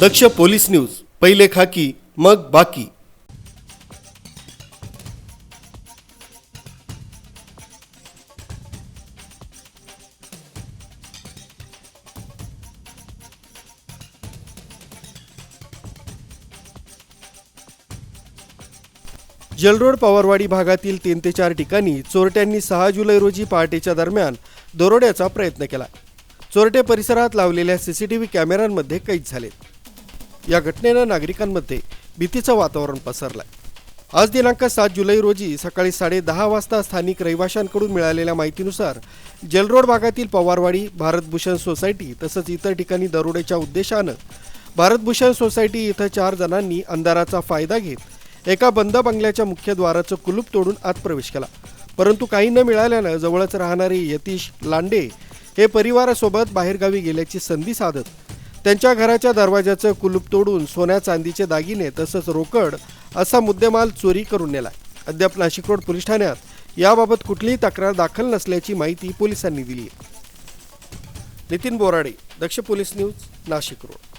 दक्ष police news पहिले खाकी मग बाकी. जलरोड पवारवाडी भागातील तीन ते चार ठिकाणी चोरट्यांनी सहा जुलै रोजी पहाटेच्या दरम्यान दरोड्याचा प्रयत्न केला. चोरटे परिसरात लावलेल्या सीसीटीव्ही कॅमेऱ्यांमध्ये कैद झाले. या घटनेनं नागरिकांमध्ये भीतीचं वातावरण पसरलंय. आज दिनांक सात जुलै रोजी सकाळी साडेदहा वाजता स्थानिक रहिवाशांकडून मिळालेल्या माहितीनुसार जलरोड भागातील पवारवाडी भारतभूषण सोसायटी तसंच इतर ठिकाणी दरोड्याच्या उद्देशानं भारतभूषण सोसायटी इथं चार जणांनी अंधाराचा फायदा घेत एका बंद बंगल्याच्या मुख्य द्वाराचं कुलूप तोडून आत प्रवेश केला. परंतु काही न मिळाल्यानं जवळच राहणारे यतीश लांडे हे परिवारासोबत बाहेरगावी गेल्याची संधी साधत त्यांच्या घराच्या दरवाजाचं कुलूप तोडून सोन्या चांदीचे दागिने तसंच रोकड असा मुद्देमाल चोरी करून नेला अद्याप नाशिक रोड पोलीस ठाण्यात याबाबत कुठलीही तक्रार दाखल नसल्याची माहिती पोलिसांनी दिली आहे. Nitin Borade Daksh police news Nashik road.